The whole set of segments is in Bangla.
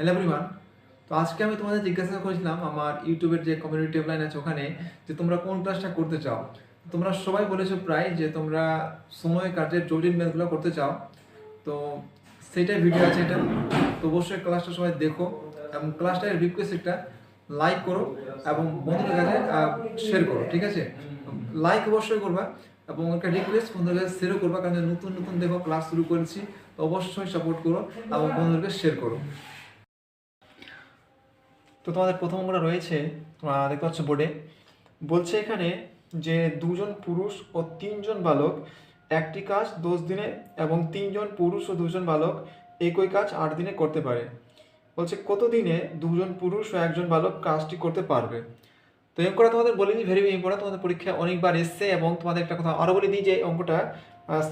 হ্যালো এভরিওয়ান তো আজকে আমি তোমাদের জিজ্ঞাসা করেছিলাম আমার ইউটিউবের যে কমিউনিটি লাইন আছে ওখানে, যে তোমরা কোন ক্লাসটা করতে চাও? তোমরা সবাই বলেছ প্রায় যে তোমরা সময়, কাজের জটিল ম্যাথগুলো করতে চাও। তো সেটাই ভিডিও আছে এটা। তো অবশ্যই ক্লাসটা সবাই দেখো। এবং ক্লাসটার রিকোয়েস্ট একটা লাইক করো এবং বন্ধুদের কাছে শেয়ার করো, ঠিক আছে? লাইক অবশ্যই করবা এবং একটা রিকোয়েস্ট বন্ধুদের কাছে শেয়ারও করবা। কারণ নতুন নতুন দেখো ক্লাস শুরু করেছি অবশ্যই সাপোর্ট করো এবং বন্ধুদেরকে শেয়ার করো। তো তোমাদের প্রথম অঙ্কটা রয়েছে দেখতে পাচ্ছ বোর্ডে। বলছে এখানে যে দুজন পুরুষ ও তিনজন বালক, একটি কাজ দশ দিনে এবং তিনজন পুরুষ ও দুজন বালক একই কাজ আট দিনে করতে পারে। বলছে কত দিনে দুজন পুরুষ ও একজন বালক কাজটি করতে পারবে? তো এই অঙ্কটা তোমাদের বলে দিই ভেরি ইম্পর্টেন্ট তোমাদের পরীক্ষায় অনেকবার এসছে এবং তোমাদের একটা কথা আরও বলে দিই যে এই অঙ্কটা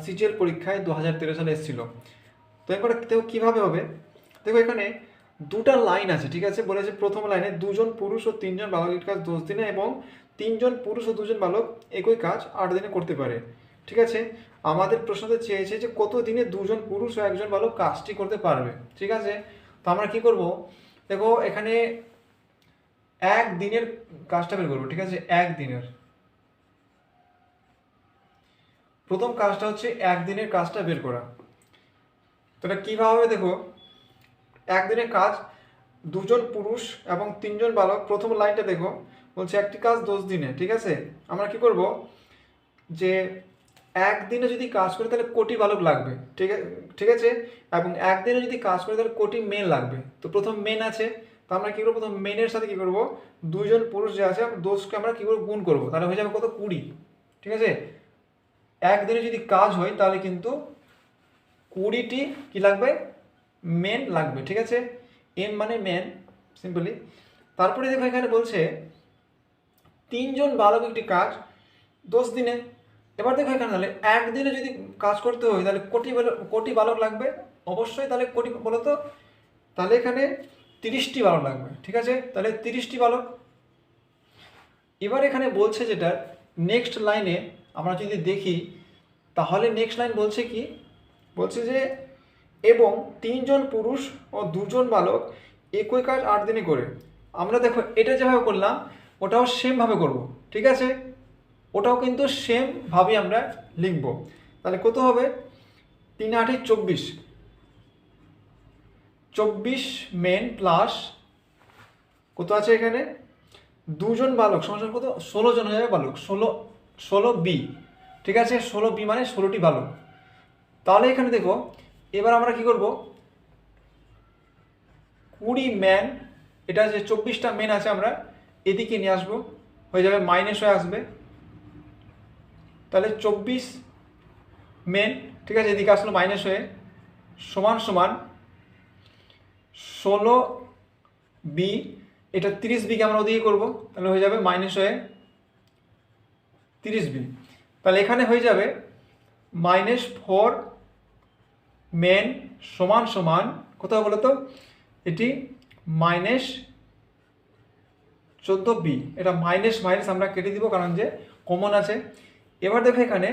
সিজিএল পরীক্ষায় দু হাজার তেরো সালে এসেছিল। তো অঙ্কটা কীভাবে হবে? দেখো এখানে দুটা লাইন আছে, ঠিক আছে? বলেছে প্রথম লাইনে, দুজন পুরুষ ও তিনজন বালকের কাজ দশ দিনে এবং তিনজন পুরুষ ও দুজন বালক একই কাজ আট দিনে করতে পারে। ঠিক আছে? আমাদের প্রশ্নতে চেয়েছে যে কত দিনে দুজন পুরুষ ও একজন বালক কাজটি করতে পারবে? ঠিক আছে? তো আমরা কি করব? দেখো, এখানে এক দিনের কাজটা বের করব, ঠিক আছে? এক দিনের। প্রথম কাজটা হচ্ছে একদিনের কাজটা বের করা। তো এটা কীভাবে দেখো? একদিনের কাজ, দুজন পুরুষ এবং তিনজন বালক, প্রথম লাইনটা দেখো, বলছে একটি কাজ দশ দিনে, ঠিক আছে? আমরা কি করব? যে একদিনে যদি কাজ করি, তাহলে কোটি বালক লাগবে, ঠিক আছে ঠিক আছে? এবং একদিনে যদি কাজ করি, তাহলে কোটি মেন লাগবে। তো প্রথম মেন আছে, তো আমরা কী করব? প্রথম মেনের সাথে কী করব? দুজন পুরুষ যে আছে দোষকে আমরা কী করব? গুণ করব। তাহলে হয়ে যাবে কত? কুড়ি, ঠিক আছে? একদিনে যদি কাজ হয়, তাহলে কিন্তু কুড়িটি কি লাগবে? মেন লাগবে, ঠিক আছে? এম মানে মেন সিম্পলি তারপরে দেখো এখানে বলছে, তিনজন বালক একটি কাজ, দশ দিনে। এবার দেখো এখানে তাহলে একদিনে যদি কাজ করতে হয়, তাহলে কোটি কোটি বালক লাগবে? অবশ্যই, তাহলে কোটি বলো তো তাহলে এখানে তিরিশটি বালক লাগবে, ঠিক আছে? তাহলে তিরিশটি বালক। এবার এখানে বলছে যেটা নেক্সট লাইনে আমরা যদি দেখি, তাহলে নেক্সট লাইন বলছে কি? বলছে যে এবং তিনজন পুরুষ ও দুজন বালক একই কাজ আট দিনে করে। আমরা দেখো, এটা যেভাবে করলাম, ওটাও সেমভাবে করব, ঠিক আছে? ওটাও কিন্তু সেমভাবে আমরা লিখব। তাহলে কত হবে? তিন আটে চব্বিশ। চব্বিশ মেন প্লাস কত আছে এখানে? দুজন বালক, সমান কত? ষোলো জন হয়ে যাবে বালক, ষোলো ষোলো বি ঠিক আছে? ষোলো বি মানে ষোলোটি বালক। তাহলে এখানে দেখো এবার আমরা কি করব? কুড়ি ম্যান, এটা যে চব্বিশটা মেন আছে আমরা, এদিকে নিয়ে আসব, হয়ে যাবে মাইনাস হয়ে আসবে। তাহলে চব্বিশ মেন ঠিক আছে, এদিকে আসলো মাইনাস হয়ে, সমান সমান ষোলো বি, এটা তিরিশ বিকে আমরা ওদিকে করব, তাহলে হয়ে যাবে মাইনাস হয়ে তিরিশ বি। তাহলে এখানে হয়ে যাবে মাইনাস ফোর মেন সমান সমান কোথাও বলো তো এটি মাইনাস চোদ্দ বি এটা মাইনাস মাইনাস আমরা কেটে দিব কারণ যে কমন আছে। এবার দেখো এখানে,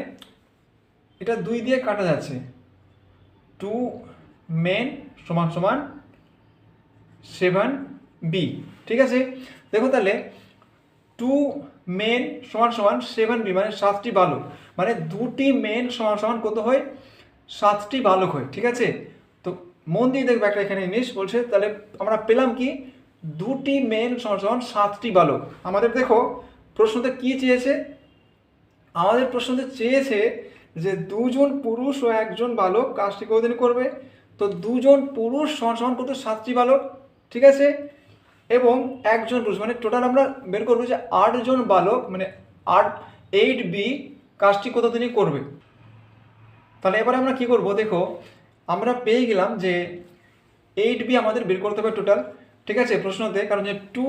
এটা দুই দিয়ে কাটা যাচ্ছে। টু মেন সমান সমান সেভেন বি ঠিক আছে? দেখো তাহলে টু মেন সমান সমান সেভেন বি মানে সাতটি বালক। মানে দুটি মেন সমান সমান কত হয়? সাতটি বালক হয়, ঠিক আছে? তো মন দিয়ে দেখবে একটা এখানে জিনিস বলছে, তাহলে আমরা পেলাম কি? দুটি মেন সমান সাতটি বালক। আমাদের দেখো, প্রশ্নতে কি চেয়েছে? আমাদের প্রশ্নতে চেয়েছে যে দুজন পুরুষ ও একজন বালক কাজটি কতদিন করবে? তো দুজন পুরুষ সমান সমান কত? সাতটি বালক, ঠিক আছে? এবং একজন পুরুষ মানে টোটাল আমরা বের করব যে আটজন বালক মানে আট এইট বি কাজটি কতদিনই করবে? তাহলে এবারে আমরা কি করব? দেখো, আমরা পেয়ে গেলাম যে এইট বি আমাদের বের করতে হবে টোটাল ঠিক আছে? প্রশ্নতে, কারণ যে টু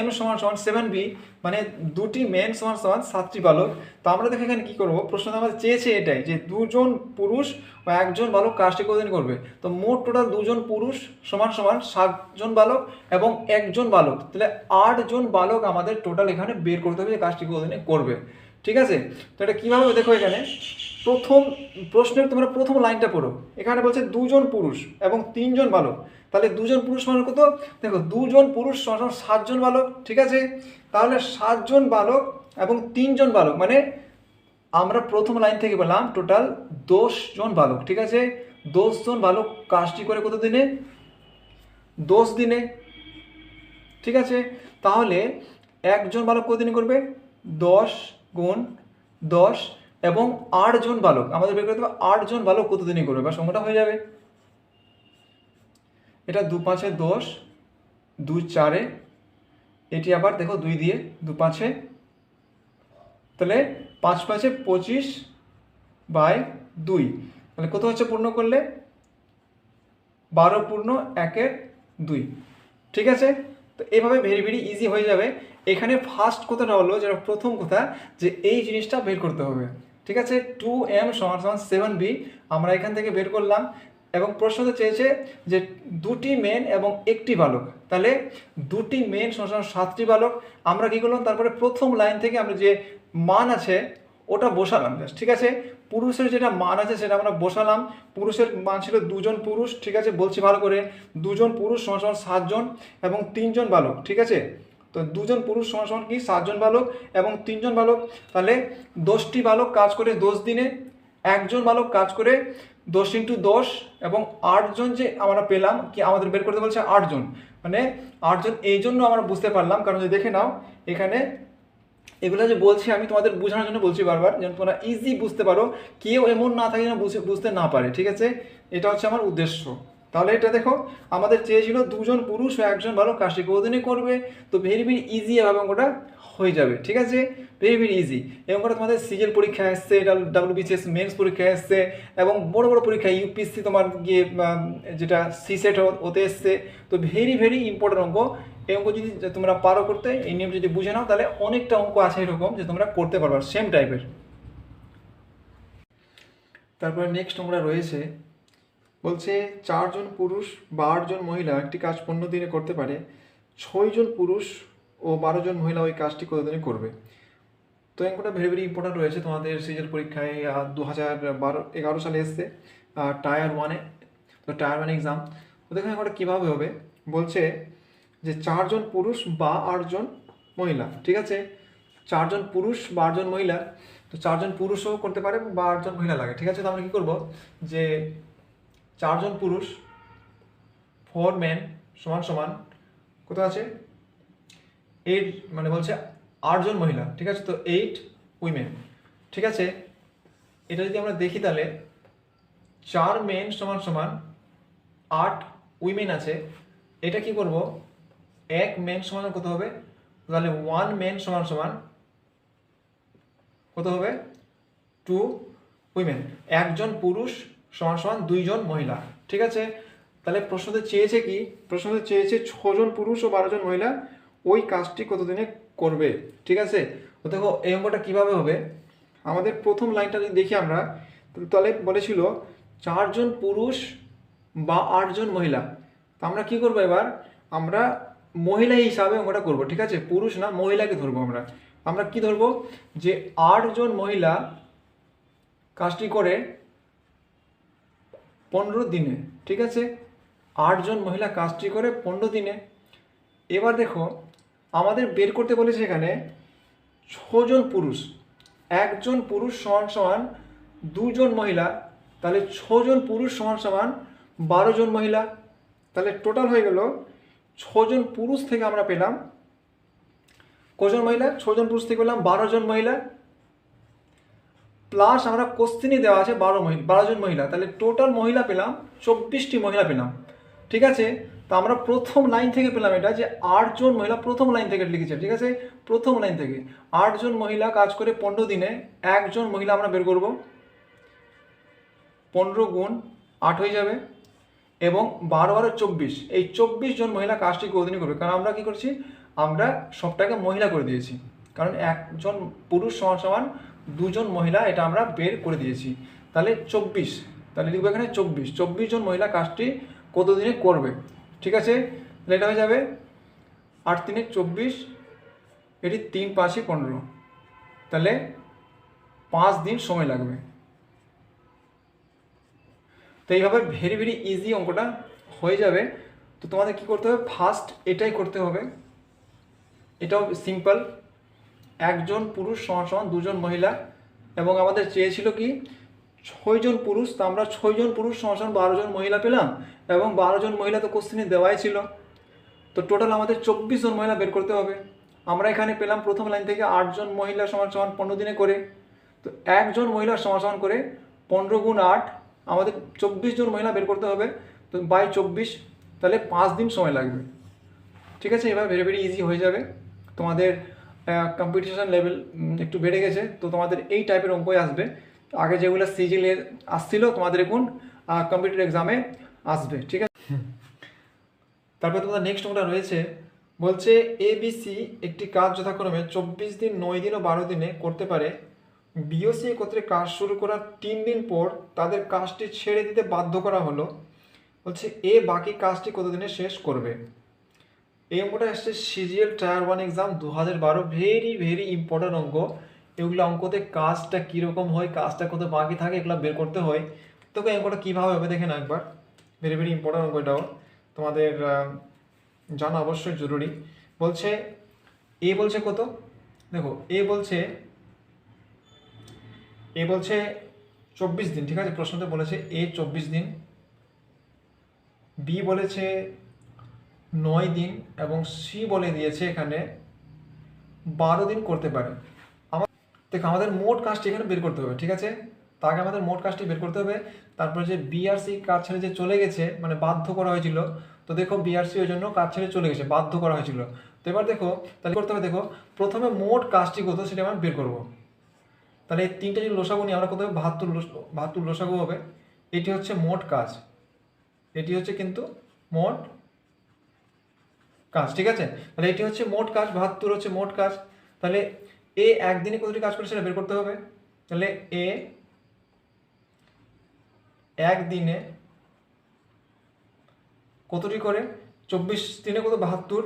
এম সমান সমান সেভেন বি মানে দুটি মেন সমান সমান সাতটি বালক। তো আমরা দেখো এখানে কী করব? প্রশ্নতে আমাদের চেয়েছে এটাই, যে দুজন পুরুষ ও একজন বালক কাজটি কতদিন করবে? তো মোট টোটাল দুজন পুরুষ সমান সমান সাতজন বালক এবং একজন বালক। তাহলে আটজন বালক আমাদের টোটাল এখানে বের করতে হবে যে কাজটি কতদিনে করবে। ঠিক আছে? তো এটা কীভাবে দেখো এখানে। প্রথম প্রশ্নের তোমরা প্রথম লাইনটা পড়ো। এখানে বলছে দুজন পুরুষ এবং তিনজন বালক। তাহলে দুজন পুরুষ মানে কত? দেখো, দুজন পুরুষ সমান সাতজন বালক, ঠিক আছে? তাহলে সাতজন বালক এবং তিনজন বালক মানে আমরা প্রথম লাইন থেকে বললাম টোটাল জন বালক, ঠিক আছে? জন বালক কাজটি করে কত দিনে? দশ দিনে, ঠিক আছে? তাহলে একজন বালক কতদিনে করবে? দশ গুণ দশ এবং আটজন বালক। আমাদের বের করতে হবে আটজন বালক কতদিনে করবে? বা সংখ্যাটা হয়ে যাবে। এটা দু পাঁচে দশ, দু চারে, এটি আবার দেখো দুই দিয়ে দু পাঁচে। তাহলে পাঁচ পাঁচে পঁচিশ বাই দুই। তাহলে কত হচ্ছে পূর্ণ করলে? বারো পূর্ণ একের দুই। ঠিক আছে? তো এভাবে ভেরি ভেরি ইজি হয়ে যাবে। এখানে ফার্স্ট কথাটা হলো যেটা প্রথম কথা, যে এই জিনিসটা বের করতে হবে। ঠিক আছে? টু এম সমান সমান সেভেন বি আমরা এখান থেকে বের করলাম এবং প্রশ্নতে চেয়েছে যে দুটি মেন এবং একটি বালক। তাহলে দুটি মেন সমান সাতটি বালক, আমরা কী করলাম? তারপরে প্রথম লাইন থেকে আমরা যে মান আছে, ওটা বসালাম জাস্ট ঠিক আছে? পুরুষের যেটা মান আছে, সেটা আমরা বসালাম। পুরুষের মান ছিল দুজন পুরুষ, ঠিক আছে? বলছি ভালো করে, দুজন পুরুষ সমান সমান সাতজন এবং তিনজন বালক। ঠিক আছে? তো দুজন পুরুষ সমান সমান কি? সাতজন বালক এবং তিনজন বালক। তাহলে দশটি বালক কাজ করে দশ দিনে, একজন বালক কাজ করে দশ ইন্টু দশ এবং আটজন যে আমরা পেলাম, কি আমাদের বের করতে বলছে আটজন। মানে আটজন, এই জন্য আমরা বুঝতে পারলাম, কারণ যদি দেখে নাও, এখানে এগুলো যে বলছি আমি তোমাদের বোঝানোর জন্য বলছি বারবার, যেন তোমরা ইজি বুঝতে পারো, কেউ এমন না থাকে যেন বুঝে বুঝতে না পারে, ঠিক আছে? এটা হচ্ছে আমার উদ্দেশ্য। তাহলে এটা দেখো, আমাদের চেয়েছিল দুজন পুরুষ ও একজন ভালো কাজটি কতদিনে করবে? তো ভেরি ভেরি ইজি এভাবে অঙ্কটা হয়ে যাবে, ঠিক আছে? ভেরি ভেরি ইজি এই অঙ্কটা তোমাদের সিজিএল পরীক্ষা এসছে ডাব্লিউবিসিএস মেন্স পরীক্ষা এসছে এবং বড় বড় পরীক্ষা ইউপিএসসি তোমার গিয়ে যেটা সিসেট হতে এসছে। তো ভেরি ভেরি ইম্পর্টেন্ট অঙ্ক। এই অঙ্ক যদি তোমরা পারো করতে, এই নিয়ম যদি বুঝে নাও, তাহলে অনেকটা অঙ্ক আছে এরকম যে তোমরা করতে পারবে সেম টাইপের তারপরে নেক্সট অঙ্কটা রয়েছে বলছে, চারজন পুরুষ আটজন মহিলা, একটি কাজ পনেরো দিনে করতে পারে। ছয়জন পুরুষ ও বারো জন মহিলা ওই কাজটি কত দিনে করবে? তো অঙ্কটা ভেরি ভেরি ইম্পর্টেন্ট রয়েছে তোমাদের সিজন পরীক্ষায়। দু হাজার বারো, এগারো সালে এসছে টায়ার ওয়ানে। তো টায়ার ওয়ান এক্সাম তো দেখো অঙ্কটা কীভাবে হবে? বলছে যে, চারজন পুরুষ বা আটজন মহিলা, ঠিক আছে? চারজন পুরুষ বা আটজন মহিলা, তো চারজন পুরুষও করতে পারে বা আটজন মহিলা লাগে, ঠিক আছে? তো আমরা কী করব? যে চারজন পুরুষ ফোর মেন সমান সমান কত আছে? এইট মানে বলছে আটজন মহিলা, ঠিক আছে? তো এইট উইমেন ঠিক আছে? এটা যদি আমরা দেখি তাহলে, চার মেন সমান সমান, আট উইমেন আছে। এটা কি করব? এক মেন সমান কত হবে? তাহলে ওয়ান মেন সমান সমান, কত হবে? টু উইমেন একজন পুরুষ সমান সমান দুইজন মহিলা, ঠিক আছে? তাহলে প্রশ্নতে চেয়েছে কি? প্রশ্নতে চেয়েছে ছজন পুরুষ ও বারোজন মহিলা, ওই কাজটি কতদিনে করবে? ঠিক আছে? দেখো, এই অঙ্কটা কীভাবে হবে? আমাদের প্রথম লাইনটা যদি দেখি আমরা তাহলে বলেছিল চারজন পুরুষ বা আটজন মহিলা। তো আমরা কি করব এবার? আমরা মহিলা হিসাবে অঙ্কটা করব, ঠিক আছে? পুরুষ না, মহিলাকে ধরবো আমরা। আমরা কি ধরবো? যে আটজন মহিলা কাজটি করে পনেরো দিনে, ঠিক আছে? আটজন মহিলা কাজটি করে পনেরো দিনে। এবার দেখো, আমাদের বের করতে বলেছে এখানে ছজন পুরুষ। একজন পুরুষ সমান সমান দুজন মহিলা, তাহলে ছজন পুরুষ সমান সমান বারো জন মহিলা। তাহলে টোটাল হয়ে গেল ছজন পুরুষ থেকে আমরা পেলাম। কজন মহিলা? ছজন পুরুষ থেকে পেলাম বারো জন মহিলা। প্লাস আমরা কোশ্চেনই দেওয়া আছে বারো মহিলা বারো জন মহিলা। তাহলে টোটাল মহিলা পেলাম, চব্বিশটি মহিলা পেলাম। ঠিক আছে? তো আমরা প্রথম লাইন থেকে পেলাম এটা যে আটজন মহিলা প্রথম লাইন থেকে লিখেছে, ঠিক আছে? প্রথম লাইন থেকে। আটজন মহিলা কাজ করে পনেরো দিনে একজন মহিলা আমরা বের করব। পনেরো গুণ আট হয়ে যাবে। এবং বারো বারো চব্বিশ। এই চব্বিশ জন মহিলা কাজটি কদিনই করবে? কারণ আমরা কি করছি? আমরা সবটাকে মহিলা করে দিয়েছি। কারণ একজন পুরুষ সমান সমান দুজন মহিলা এটা আমরা বের করে দিয়েছি। তাহলে চব্বিশ, তাহলে লিখব এখানে চব্বিশ। চব্বিশ জন মহিলা কাজটি কতদিনে করবে? ঠিক আছে? তাহলে এটা হয়ে যাবে আট তিনে চব্বিশ, এটি তিন পাঁচই পনেরো। তাহলে পাঁচ দিন সময় লাগবে। তো এইভাবে ভেরি ভেরি ইজি অঙ্কটা হয়ে যাবে। তো তোমাদের কি করতে হবে? ফার্স্ট এটাই করতে হবে। এটাও সিম্পল একজন পুরুষ, সমান সমান দুজন মহিলা। এবং আমাদের চেয়েছিল কি? ছয়জন পুরুষ, তো আমরা ছয়জন পুরুষ, সমান সমান বারো জন মহিলা পেলাম। এবং বারো জন মহিলা তো কোশ্চেনে দেওয়াই ছিল। তো টোটাল আমাদের চব্বিশ জন মহিলা বের করতে হবে। আমরা এখানে পেলাম প্রথম লাইন থেকে আটজন মহিলা সমান সমান পনেরো দিনে করে। তো একজন মহিলা সমান সমান করে পনেরো গুণ আট, আমাদের চব্বিশ জন মহিলা বের করতে হবে। তো বাই চব্বিশ, তাহলে পাঁচ দিন সময় লাগবে। ঠিক আছে? এবার ভেরি ভেরি ইজি হয়ে যাবে। তোমাদের কম্পিটিশন লেভেল একটু বেড়ে গেছে। তো তোমাদের এই টাইপের অঙ্কই আসবে। আগে যেগুলো সিজিলে আসছিল তোমাদের এখন কম্পিউটার এক্সামে আসবে ঠিক আছে? তারপরে তোমাদের নেক্সট অঙ্কটা রয়েছে। বলছে এবিসি একটি কাজ যথাক্রমে চব্বিশ দিন নয় দিন ও বারো দিনে করতে পারে। বিওসি একত্রে কাজ শুরু করার তিন দিন পর তাদের কাজটি ছেড়ে দিতে বাধ্য করা হলো। বলছে এ বাকি কাজটি কতদিনে শেষ করবে? এই অঙ্কটা এসছে সিজিএল টায়ার ওয়ান এক্সাম দু হাজার বারো ভেরি ভেরি ইম্পর্ট্যান্ট অঙ্ক। এগুলো অঙ্কতে কাজটা কীরকম হয়, কাজটা কত বাকি থাকে, এগুলো বের করতে হয়। তোকে অঙ্কটা কীভাবে হবে দেখে না একবার। ভেরি ভেরি ইম্পর্ট্যান্ট অঙ্ক এটাও। তোমাদের জানা অবশ্যই জরুরি। বলছে এ বলছে কত? দেখো এ বলছে এ বলছে চব্বিশ দিন, ঠিক আছে? প্রশ্নতে বলেছে এ চব্বিশ দিন। বি বলেছে নয় দিন এবং সি বলে দিয়েছে এখানে বারো দিন করতে পারে। আমার দেখো, আমাদের মোট কাজটি এখানে বের করতে হবে, ঠিক আছে? তার আগে আমাদের মোট কাজটি বের করতে হবে। তারপরে যে বিআরসি কাজ ছেড়ে যে চলে গেছে মানে বাধ্য করা হয়েছিল, তো দেখো বিআরসি ওই জন্য কাজ ছেড়ে চলে গেছে, বাধ্য করা হয়েছিল। তো এবার দেখো, তাহলে করতে হবে দেখো, প্রথমে মোট কাজটি কত সেটা আমরা বের করব। তাহলে এই তিনটে যদি লোসাগু নিই আমরা কত হবে? বাহাত্তর বাহাত্তর লোসাগু হবে। এটি হচ্ছে মোট কাজ। এটি হচ্ছে কিন্তু মোট কাজ ঠিক আছে? তাহলে এটি হচ্ছে মোট কাজ বাহাত্তর হচ্ছে মোট কাজ তাহলে এ একদিনে কতটি কাজ করে সেটা বের করতে হবে। তাহলে এ একদিনে কতটি করে? চব্বিশ দিনে কত? বাহাত্তর।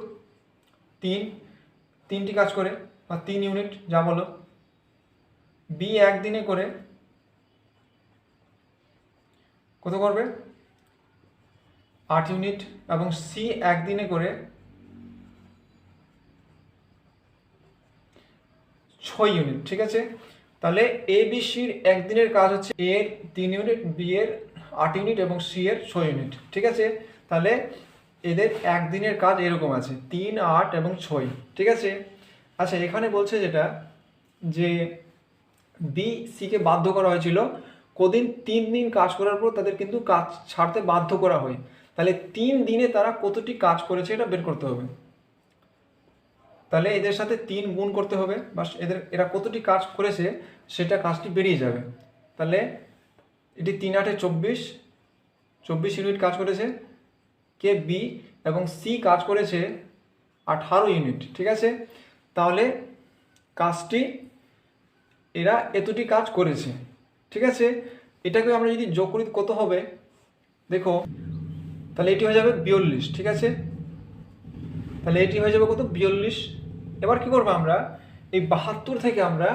তিন, তিনটি কাজ করে, বা তিন ইউনিট যা বলো। বি একদিনে করে কত করবে? আট ইউনিট এবং সি একদিনে করে ছয় ইউনিট ঠিক আছে? তাহলে এ বি সির একদিনের কাজ হচ্ছে এ এর তিন ইউনিট বি এর আট ইউনিট এবং সি এর ছয় ইউনিট ঠিক আছে? তাহলে এদের একদিনের কাজ এরকম আছে, তিন, আট এবং ছয়, ঠিক আছে? আচ্ছা এখানে বলছে যেটা, যে বি সিকে বাধ্য করা হয়েছিল, কদিন তিন দিন কাজ করার পর তাদের কিন্তু কাজ ছাড়তে বাধ্য করা হয়। তাহলে তিন দিনে তারা কতটি কাজ করেছে এটা বের করতে হবে। তাহলে এদের সাথে তিন গুণ করতে হবে। বা এদের, এরা কতটি কাজ করেছে, সেটা কাজটি বেরিয়ে যাবে। তাহলে এটি তিন আটে চব্বিশ চব্বিশ ইউনিট কাজ করেছে কে বি এবং সি কাজ করেছে আঠারো ইউনিট, ঠিক আছে? তাহলে কাজটি, এরা এতটি কাজ করেছে, ঠিক আছে? এটাকে আমরা যদি যোগ করি, কত হবে? দেখো, তাহলে এটি হয়ে যাবে বিয়াল্লিশ, ঠিক আছে? তাহলে এটি হয়ে যাবে কত? বিয়াল্লিশ এবার কি করব আমরা? এই বাহাত্তর থেকে আমরা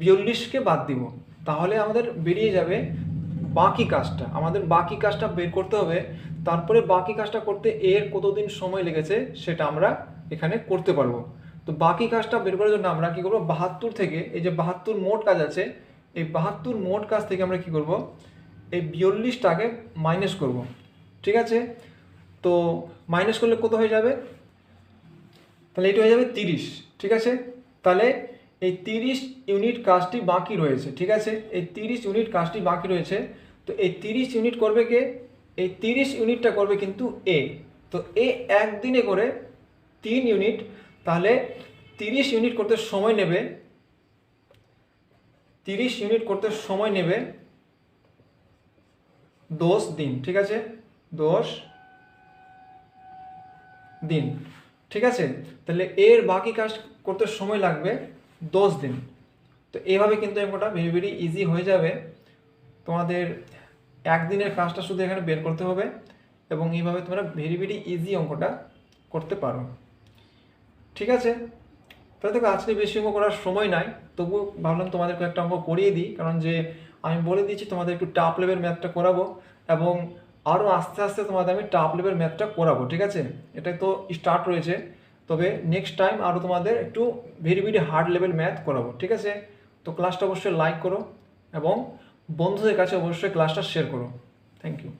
বিয়াল্লিশকে বাদ দিব। তাহলে আমাদের বেরিয়ে যাবে বাকি কাজটা। আমাদের বাকি কাজটা বের করতে হবে। তারপরে বাকি কাজটা করতে এর কতদিন সময় লেগেছে সেটা আমরা এখানে করতে পারব। তো বাকি কাজটা বের করার জন্য আমরা কি করব? বাহাত্তর থেকে এই যে বাহাত্তর মোট কাজ আছে, এই বাহাত্তর মোট কাজ থেকে আমরা কি করব? এই বিয়াল্লিশটাকে মাইনাস করব। ঠিক আছে? তো মাইনাস করলে কত হয়ে যাবে? তাহলে এটি হয়ে যাবে তিরিশ, ঠিক আছে? তাহলে এই তিরিশ ইউনিট কাজটি বাকি রয়েছে, ঠিক আছে? এই তিরিশ ইউনিট কাজটি বাকি রয়েছে, তো এই তিরিশ ইউনিট করবে কে? এই তিরিশ ইউনিটটা করবে কিন্তু এ তো এ একদিনে করে তিন ইউনিট, তাহলে তিরিশ ইউনিট করতে সময় নেবে, তিরিশ ইউনিট করতে সময় নেবে দশ দিন, ঠিক আছে? দশ দিন। ঠিক আছে? তাহলে এর বাকি কাজ করতে সময় লাগবে দশ দিন। তো এইভাবে কিন্তু অঙ্কটা ভেরি ভেরি ইজি হয়ে যাবে। তোমাদের একদিনের কাজটা শুধু এখানে বের করতে হবে এবং এইভাবে তোমরা ভেরি ভেরি ইজি অঙ্কটা করতে পারো। ঠিক আছে? তাহলে দেখো, আজকে বেশি অঙ্ক করার সময় নাই। তবু ভাবলাম তোমাদেরকে একটা অঙ্ক করিয়ে দিই। কারণ যে আমি বলে দিয়েছি, তোমাদের একটু টাপ লেভেল ম্যাথটা করাবো এবং আরও আস্তে আস্তে তোমাদের আমি টাপ লেভেল ম্যাথটা করাবো, ঠিক আছে? এটা তো স্টার্ট রয়েছে। তবে নেক্সট টাইম আরও তোমাদের একটু very very hard level math করাবো, ঠিক আছে? তো ক্লাসটা অবশ্যই লাইক করো এবং বন্ধুদের কাছে অবশ্যই ক্লাসটা শেয়ার করো। Thank you